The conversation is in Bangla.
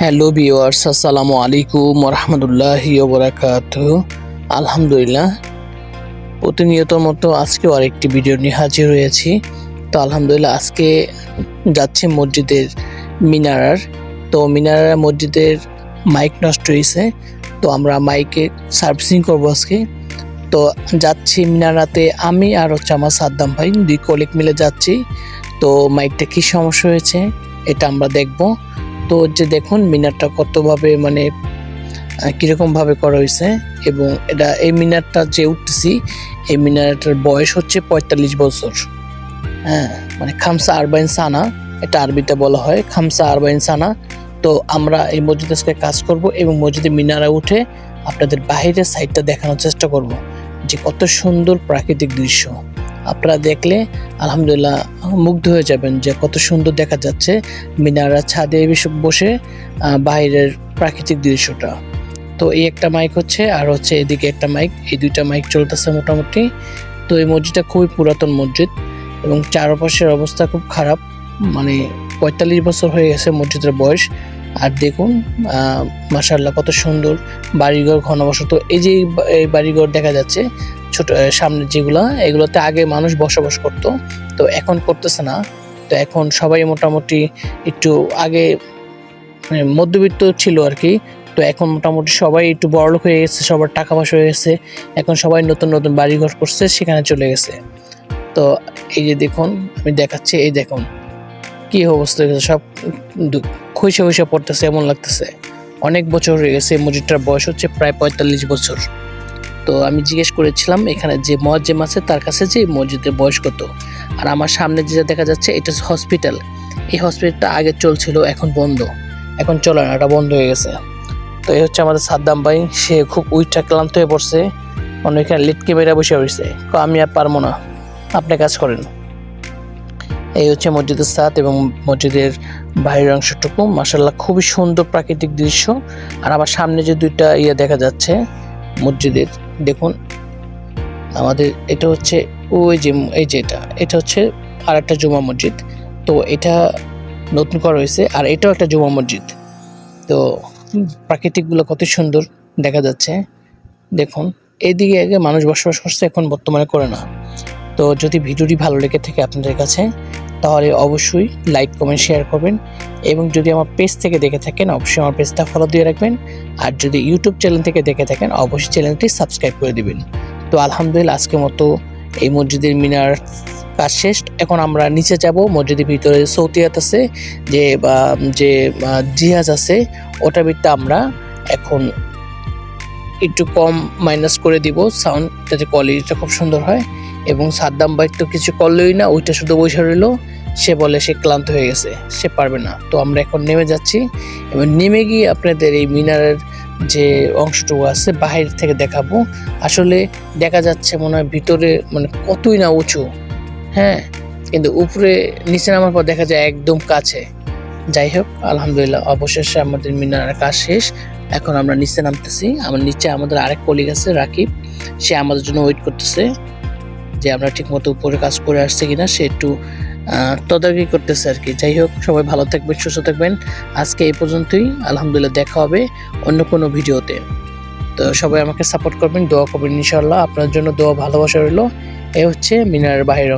হ্যালো ভিওয়ার্স আসসালামু আলাইকুম রহমতুল্লাহি ওবরাকাত আলহামদুলিল্লাহ প্রতিনিয়ত মতো আজকেও আরেকটি ভিডিও নিয়ে হাজির হয়েছি। তো আলহামদুলিল্লাহ, আজকে যাচ্ছে মসজিদের মিনারার। তো মিনারার মসজিদের মাইক নষ্ট হয়েছে। তো আমরা মাইকে সার্ভিসিং করব আজকে। তো যাচ্ছি মিনারাতে আমি আর হচ্ছে আমার সাদ্দাম ভাই, দুই কলিগ মিলে যাচ্ছি। তো মাইকটা কী সমস্যা হয়েছে, এটা আমরা দেখব। তো যে দেখুন, মিনারটা কতভাবে মানে কিরকমভাবে করা হয়েছে এবং এটা, এই মিনারটা যে উঠতেছি, এই মিনারটার বয়স হচ্ছে পঁয়তাল্লিশ বছর। হ্যাঁ মানে খামসা আরবাইন সানা, এটা আরবিতে বলা হয়, খামসা আরবাইন সানা। তো আমরা এই মসজিদে আজকে কাজ করব এবং মসজিদে মিনারা উঠে আপনাদের বাইরের সাইডটা দেখানোর চেষ্টা করব যে কত সুন্দর প্রাকৃতিক দৃশ্য। আপনারা দেখলে, আলহামদুলিল্লাহ, মুগ্ধ হয়ে যাবেন যে কত সুন্দর দেখা যাচ্ছে মিনারা ছাদে বসে- বাইরের প্রাকৃতিক দৃশ্যটা। তো এই একটা মাইক হচ্ছে, আর হচ্ছে এদিকে একটা মাইক এই দুইটা মাইক চলতেছে মোটামুটি। তো এই মসজিদটা খুবই পুরাতন মসজিদ এবং চারপাশের অবস্থা খুব খারাপ। মানে পঁয়তাল্লিশ বছর হয়ে গেছে মসজিদের বয়স। আর দেখুন মাসাল্লাহ কত সুন্দর বাড়িঘর ঘনবসত। এই যে এই বাড়িঘর দেখা যাচ্ছে, ছোট সামনে যেগুলা, এগুলোতে আগে মানুষ বসবাস করতো। তো এখন করতেছে না। তো এখন সবাই মোটামুটি একটু আগে মানে মধ্যবিত্ত ছিল আর কি। তো এখন মোটামুটি সবাই একটু বড়লোক হয়ে গেছে, সবার টাকা পয়সা হয়ে গেছে। এখন সবাই নতুন নতুন বাড়িঘর করছে, সেখানে চলে গেছে। তো এই যে দেখুন, আমি দেখাচ্ছি, এই দেখুন। কি অবস্থা হয়ে গেছে সব খুঁজে খুঁজে পড়তেছে, এমন লাগতেছে। অনেক বছর হয়ে গেছে মসজিদটার বয়স হচ্ছে প্রায় পঁয়তাল্লিশ বছর। তো আমি জিজ্ঞেস করেছিলাম, এখানে যে মজ্জেম আছে, তার কাছে যে মসজিদের বয়স কত? আর আমার সামনে যেটা দেখা যাচ্ছে, এটা হসপিটাল। এই হসপিটালটা আগে চলছিল, এখন বন্ধ। এখন চলে না, এটা বন্ধ হয়ে গেছে। তো এই হচ্ছে আমাদের সাদ্দাম ভাই, সে খুব উইটটা ক্লান্ত হয়ে পড়ছে। অন্য এখানে লিটকে বেড়ে বসে রয়েছে। তো আমি আর পারব না। আপনি কাজ করেন। এই হচ্ছে মসজিদের সাদ এবং মসজিদের বাইরের অংশটুকু। মাসাল্লাহ খুবই সুন্দর প্রাকৃতিক দৃশ্য। আর আমার সামনে যে দুইটা ইয়ে দেখা যাচ্ছে মসজিদের, দেখুন। আমাদের এটা হচ্ছে ওই যে, এই যে এটা এটা হচ্ছে আর একটা জুমা মসজিদ। তো এটা নতুন করা হয়েছে, আর এটাও একটা জুমা মসজিদ। তো প্রাকৃতিকগুলো কত সুন্দর দেখা যাচ্ছে। দেখুন এইদিকে আগে মানুষ বসবাস করছে, এখন বর্তমানে করে না। তো যদি ভিডিওটি ভালো লেগে থাকে আপনাদের কাছে তাহলে অবশ্যই লাইক, কমেন্ট, শেয়ার করবেন। এবং যদি আমার পেজ থেকে দেখে থাকেন, অবশ্যই আমার পেজটা ফলো দিয়ে রাখবেন। আর যদি ইউটিউব চ্যানেল থেকে দেখে থাকেন, অবশ্যই চ্যানেলটি সাবস্ক্রাইব করে দিবেন। তো আলহামদুলিল্লাহ, আজকের মতো এই মসজিদের মিনার কাজ শেষ। এখন আমরা নিচে যাব, মসজিদের ভিতরে সৌতিয়াত আছে, যে যে জিহাজ আছে ওটার ভিতরে আমরা এখন একটু কম মাইনাস করে দিব। সাউন্ড যাতে কোয়ালিটিটা খুব সুন্দর হয়। এবং সাদ্দাম বাইক তো কিছু করলোই না, ওইটা শুধু বসে রইল। সে বলে সে ক্লান্ত হয়ে গেছে, সে পারবে না। তো আমরা এখন নেমে যাচ্ছি, এবং নেমে গিয়ে আপনাদের এই মিনারের যে অংশটুকু আছে বাহির থেকে দেখাবো। আসলে দেখা যাচ্ছে মনে হয় ভিতরে মানে কতই না উঁচু। হ্যাঁ কিন্তু উপরে নিচে নামার পর দেখা যায় একদম কাছে। যাই হোক, আলহামদুলিল্লাহ, অবশেষে আমাদের মিনারের কাজ শেষ। এখন আমরা নিচে নামতেছি। আমার নিচে আমাদের আরেক কলিগ আছে, রাকিব। সে আমাদের জন্য ওয়েট করতেছে। যে আমরা ঠিকমতো উপরে কাজ করে আসছি কিনা, সে একটু তদারকি করতেছে আর কি। যাই হোক, সবাই ভালো থাকবেন, সুস্থ থাকবেন। আজকে এই পর্যন্তই। আলহামদুলিল্লাহ দেখা হবে অন্য কোনো ভিডিওতে। তো সবাই আমাকে সাপোর্ট করবেন, দোয়া করবেন ইনশাল্লাহ আপনার জন্য দোয়া ভালোবাসা রইল। এ হচ্ছে মিনারের বাহির।